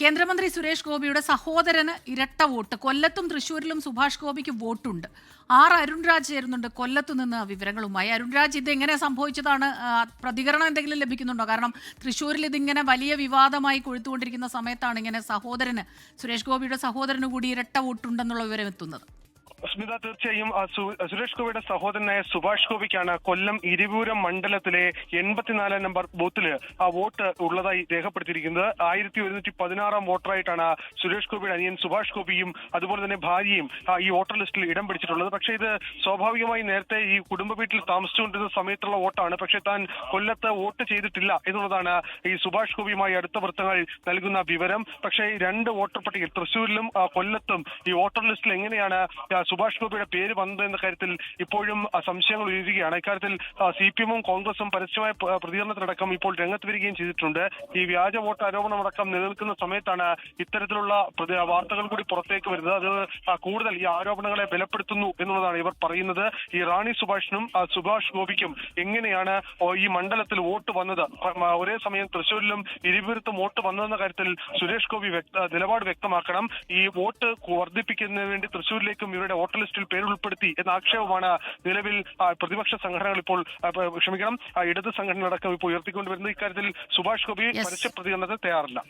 കേന്ദ്രമന്ത്രി സുരേഷ് ഗോപിയുടെ സഹോദരന് ഇരട്ട വോട്ട്. കൊല്ലത്തും തൃശൂരിലും സുഭാഷ് ഗോപിക്ക് വോട്ടുണ്ട്. ആർ അരുൺരാജ് ചേരുന്നുണ്ട്. കൊല്ലത്തു നിന്ന് വിവരങ്ങളുമായി. അരുൺരാജ് ഇത് എങ്ങനെ സംഭവിച്ചതാണ്? പ്രതികരണം എന്തെങ്കിലും ലഭിക്കുന്നുണ്ടോ? കാരണം തൃശൂരിൽ ഇതിങ്ങനെ വലിയ വിവാദമായി കൊഴുത്തുകൊണ്ടിരിക്കുന്ന സമയത്താണ് ഇങ്ങനെ സഹോദരന് സുരേഷ് ഗോപിയുടെ സഹോദരന് കൂടി ഇരട്ട വോട്ടുണ്ടെന്നുള്ള വിവരം എത്തുന്നത്. സ്മിത തീർച്ചയായും സുരേഷ് ഗോപിയുടെ സഹോദരനായ സുഭാഷ് ഗോപിക്കാണ് കൊല്ലം ഇരിവൂരം മണ്ഡലത്തിലെ എൺപത്തിനാലാം നമ്പർ ബൂത്തിൽ ആ വോട്ട് ഉള്ളതായി രേഖപ്പെടുത്തിയിരിക്കുന്നത്. ആയിരത്തി ഒരുന്നൂറ്റി പതിനാറാം വോട്ടറായിട്ടാണ് സുരേഷ് ഗോപിയുടെ അനിയൻ സുഭാഷ് ഗോപിയും അതുപോലെ തന്നെ ഭാര്യയും ഈ വോട്ടർ ലിസ്റ്റിൽ ഇടം പിടിച്ചിട്ടുള്ളത്. പക്ഷേ ഇത് സ്വാഭാവികമായി നേരത്തെ ഈ കുടുംബ വീട്ടിൽ താമസിച്ചുകൊണ്ടിരുന്ന സമയത്തുള്ള വോട്ടാണ്. പക്ഷേ താൻ കൊല്ലത്ത് വോട്ട് ചെയ്തിട്ടില്ല എന്നുള്ളതാണ് ഈ സുഭാഷ് ഗോപിയുമായി അടുത്ത വൃത്തങ്ങൾ നൽകുന്ന വിവരം. പക്ഷേ രണ്ട് വോട്ടർ പട്ടികയിൽ തൃശൂരിലും കൊല്ലത്തും ഈ വോട്ടർ ലിസ്റ്റിൽ എങ്ങനെയാണ് സുഭാഷ് ഗോപിയുടെ പേര് വന്നത് എന്ന കാര്യത്തിൽ ഇപ്പോഴും സംശയങ്ങൾ ഉയരുകയാണ്. ഇക്കാര്യത്തിൽ സി പി എമ്മും കോൺഗ്രസും പരസ്യമായ പ്രതികരണത്തിനടക്കം ഇപ്പോൾ രംഗത്ത് വരികയും ചെയ്തിട്ടുണ്ട്. ഈ വ്യാജ വോട്ട് ആരോപണമടക്കം നിലനിൽക്കുന്ന സമയത്താണ് ഇത്തരത്തിലുള്ള വാർത്തകൾ കൂടി പുറത്തേക്ക് വരുന്നത്. അത് കൂടുതൽ ഈ ആരോപണങ്ങളെ ബലപ്പെടുത്തുന്നു എന്നുള്ളതാണ് ഇവർ പറയുന്നത്. ഈ റാണി സുഭാഷിനും സുഭാഷ് ഗോപിക്കും എങ്ങനെയാണ് ഈ മണ്ഡലത്തിൽ വോട്ട് വന്നത്? ഒരേ സമയം തൃശ്ശൂരിലും ഇരുപുരത്തും വോട്ട് വന്നതെന്ന കാര്യത്തിൽ സുരേഷ് ഗോപി നിലപാട് വ്യക്തമാക്കണം. ഈ വോട്ട് വർദ്ധിപ്പിക്കുന്നതിന് വേണ്ടി തൃശ്ശൂരിലേക്കും ഇവരുടെ വോട്ടർ ലിസ്റ്റിൽ പേര് ഉൾപ്പെടുത്തി എന്ന ആക്ഷേപമാണ് നിലവിൽ പ്രതിപക്ഷ സംഘടനകൾ ഇപ്പോൾ ക്ഷമിക്കണം ഇടത് സംഘടനകളടക്കം ഇപ്പോൾ ഉയർത്തിക്കൊണ്ടുവരുന്നത് ഇക്കാര്യത്തിൽ സുഭാഷ് ഗോപി. പരസ്യ പ്രതികരണത്തിൽ തയ്യാറില്ല